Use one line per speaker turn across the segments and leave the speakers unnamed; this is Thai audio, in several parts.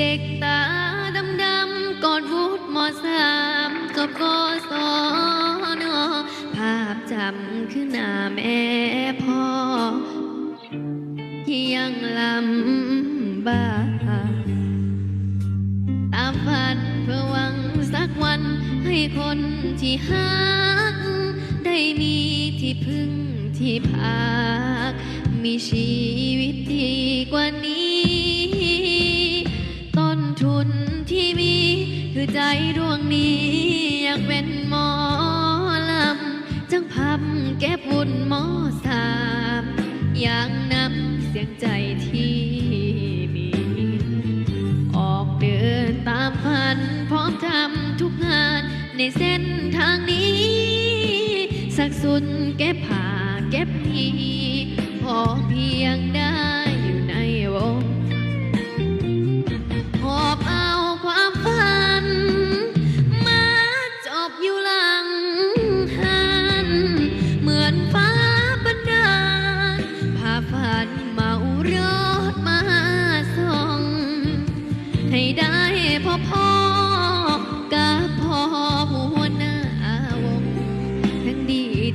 เด็กตาดำดำกอดวุฒิมอสามกับกศนภาพจำคือหน้าแม่พ่อ ที่ยังลำบากตามฝันเพื่อหวังสักวันให้คนที่ฮักได้มีที่พึ่งที่พัก มีชีวิตดี คือใจดวงนี้ อยากเป็นหมอลำจังพับแก้บุญหมอสามอย่างนำเสียงใจที่มี ออกเดินตามฝัน พร้อมทำทุกงานในเส้นทางนี้ สักสุดเก็บผ้าเก็บพีพอเพียงได้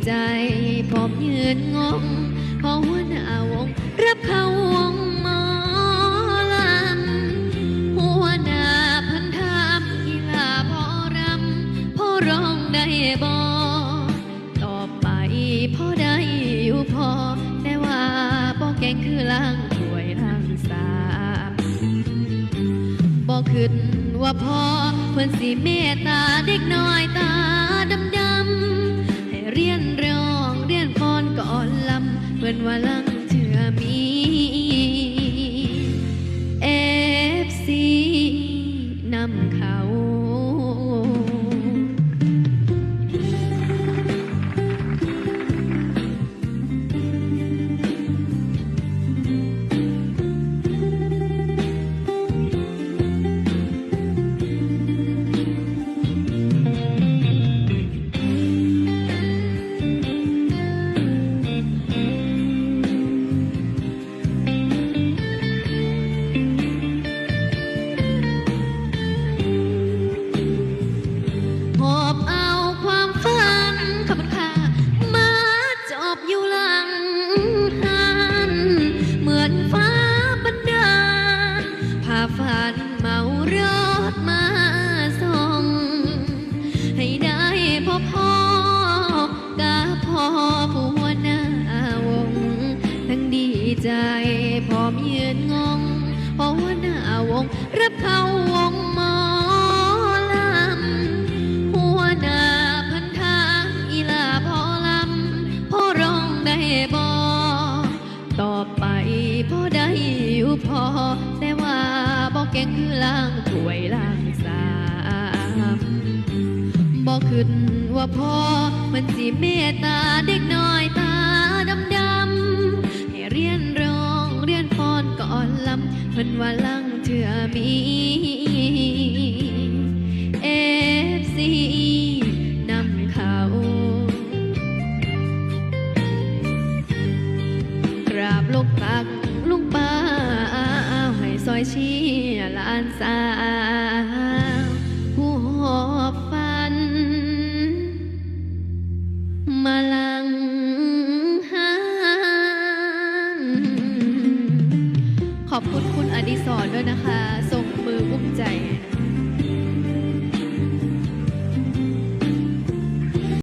ใจพร้อมยืนงงพอหัวหน้าวง รับเข้าวงหมอลำหัวหน้าพันธามกีฬาพอรำพ่อร้องได้บอต่อไปพ่อได้อยู่พอ แต่ว่าบ่เก่งคือล่างถวยล่างสามบอกขึ้นว่าพ่อเพื่อนสิเมตตาเด็กน้อยตาดำ พิ่นว่าลังเชื่อมีเอฟซีนำเขา ใจพร้อมยืนงงพอหัวหน้าวง รับเข้าวงหมอลำหัวหน้าพันธางอีลาพอลำพ่อร้องได้บอต่อไปพ่อได้อยู่พอ แต่ว่าบอกเก่งคือล่างถวยล่างสามบอกขึ้นว่าพ่อมันสิเมตตาเด็กน้อย เพิ่นว่าลังเถื่อมีเอฟซีนำเขากราบลูกตักลูกป้าให้ซอยเชียลานสา คุณอดิศรด้วยนะคะส่งมืออุ้มใจ